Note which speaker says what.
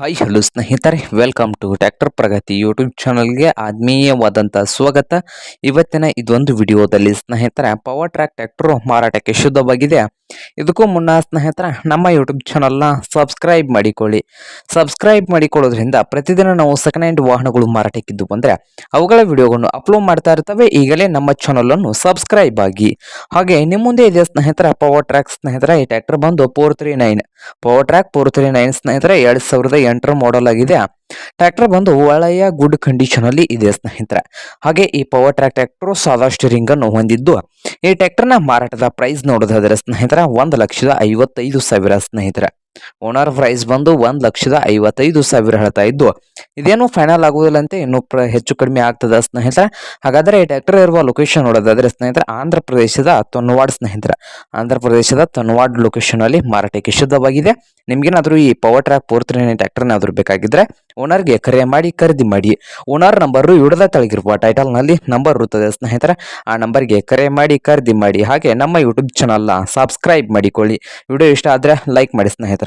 Speaker 1: Hi hello ಸ್ನೇಹಿತರೆ. Welcome to tractor Pragati YouTube ಚಾನಲ್ಗೆ ಆತ್ಮೀಯವಾದಂಥ ಸ್ವಾಗತ. ಇವತ್ತಿನ ಇದೊಂದು ವಿಡಿಯೋದಲ್ಲಿ ಸ್ನೇಹಿತರೆ ಪವರ್ ಟ್ರ್ಯಾಕ್ ಟ್ಯಾಕ್ಟರ್ ಮಾರಾಟಕ್ಕೆ ಶುದ್ಧವಾಗಿದೆ. ಇದಕ್ಕೂ ಮುನ್ನ ಸ್ನೇಹಿತರೆ, ನಮ್ಮ ಯೂಟ್ಯೂಬ್ ಚಾನಲ್ನ ಸಬ್ಸ್ಕ್ರೈಬ್ ಮಾಡಿಕೊಳ್ಳಿ. ಸಬ್ಸ್ಕ್ರೈಬ್ ಮಾಡಿಕೊಳ್ಳೋದ್ರಿಂದ ಪ್ರತಿದಿನ ನಾವು ಸೆಕೆಂಡ್ ಹ್ಯಾಂಡ್ ವಾಹನಗಳು ಮಾರಾಟಕ್ಕಿದ್ದು ಬಂದರೆ, ಅವುಗಳ ವಿಡಿಯೋಗಳನ್ನು ಅಪ್ಲೋಡ್ ಮಾಡ್ತಾ ಇರ್ತವೆ. ಈಗಲೇ ನಮ್ಮ ಚಾನಲನ್ನು ಸಬ್ಸ್ಕ್ರೈಬ್ ಆಗಿ. ಹಾಗೆ ನಿಮ್ಮ ಮುಂದೆ ಇದೆ ಸ್ನೇಹಿತರೆ ಪವರ್ ಟ್ರ್ಯಾಕ್ ಸ್ನೇಹಿತರೆ, ಈ ಟ್ಯಾಕ್ಟರ್ ಬಂದು four three nine Powertrac four three nine ಸ್ನೇಹಿತರೆ, ಎರಡ್ ಸಾವಿರದ ಎಂಟರ ಮಾಡಲ್ ಆಗಿದೆ. ಟ್ರ್ಯಾಕ್ಟರ್ ಬಂದು ಒಳ್ಳೆಯ ಗುಡ್ ಕಂಡೀಷನ್ ಅಲ್ಲಿ ಇದೆ ಸ್ನೇಹಿತರೆ. ಹಾಗೆ ಈ ಪವರ್ ಟ್ರ್ಯಾಕ್ ಟ್ರ್ಯಾಕ್ಟರ್ ಸಾದಾ ಸ್ಟೀರಿಂಗ್ ಅನ್ನು ಹೊಂದಿದ್ದು, ಈ ಟ್ರ್ಯಾಕ್ಟರ್ನ ಮಾರಾಟದ ಪ್ರೈಸ್ ನೋಡೋದಾದ್ರೆ ಸ್ನೇಹಿತರೆ, ಒಂದು ಲಕ್ಷದ ಐವತ್ತೈದು ಸಾವಿರ ಸ್ನೇಹಿತರೆ. ಓನರ್ ಪ್ರೈಸ್ ಬಂದು ಒಂದು ಲಕ್ಷದ ಐವತ್ತೈದು ಸಾವಿರ ಹೇಳ್ತಾ ಇದ್ದು, ಇದೇನು ಫೈನಲ್ ಆಗುವುದಿಲ್ಲ ಅಂತ ಇನ್ನೂ ಹೆಚ್ಚು ಕಡಿಮೆ ಆಗ್ತದ ಸ್ನೇಹಿತರೆ. ಹಾಗಾದ್ರೆ ಈ ಟ್ರ್ಯಾಕ್ಟರ್ ಇರುವ ಲೊಕೇಶನ್ ನೋಡೋದಾದ್ರೆ ಸ್ನೇಹಿತರೆ, ಆಂಧ್ರ ಪ್ರದೇಶದ ತೊನ್ವಾಡ್ ಸ್ನೇಹಿತರೆ. ಆಂಧ್ರ ಪ್ರದೇಶದ ತೊನ್ವಾಡ್ ಲೊಕೇಶನ್ ಅಲ್ಲಿ ಮಾರಾಟಕ್ಕೆ ಶುದ್ಧವಾಗಿದೆ. ನಿಮ್ಗೇನಾದ್ರೂ ಈ power track four three nine ಬೇಕಾಗಿದ್ರೆ ಬೇಕಾಗಿದ್ರೆ ಓನರ್ಗೆ ಕರೆ ಮಾಡಿ, ಖರೀದಿ ಮಾಡಿ. ಓನರ್ ನಂಬರ್ ಇಡದ ತಳಗಿರುವ ಟೈಟಲ್ನಲ್ಲಿ ನಂಬರ್ ಇರುತ್ತದೆ ಸ್ನೇಹಿತರೆ. ಆ ನಂಬರ್ಗೆ ಕರೆ ಮಾಡಿ, ಖರೀದಿ ಮಾಡಿ. ಹಾಗೆ ನಮ್ಮ ಯೂಟ್ಯೂಬ್ ಚಾನಲ್ನ ಸಬ್ಸ್ಕ್ರೈಬ್ ಮಾಡಿಕೊಳ್ಳಿ. ವಿಡಿಯೋ ಇಷ್ಟ ಆದ್ರೆ ಲೈಕ್ ಮಾಡಿ ಸ್ನೇಹಿತರೆ.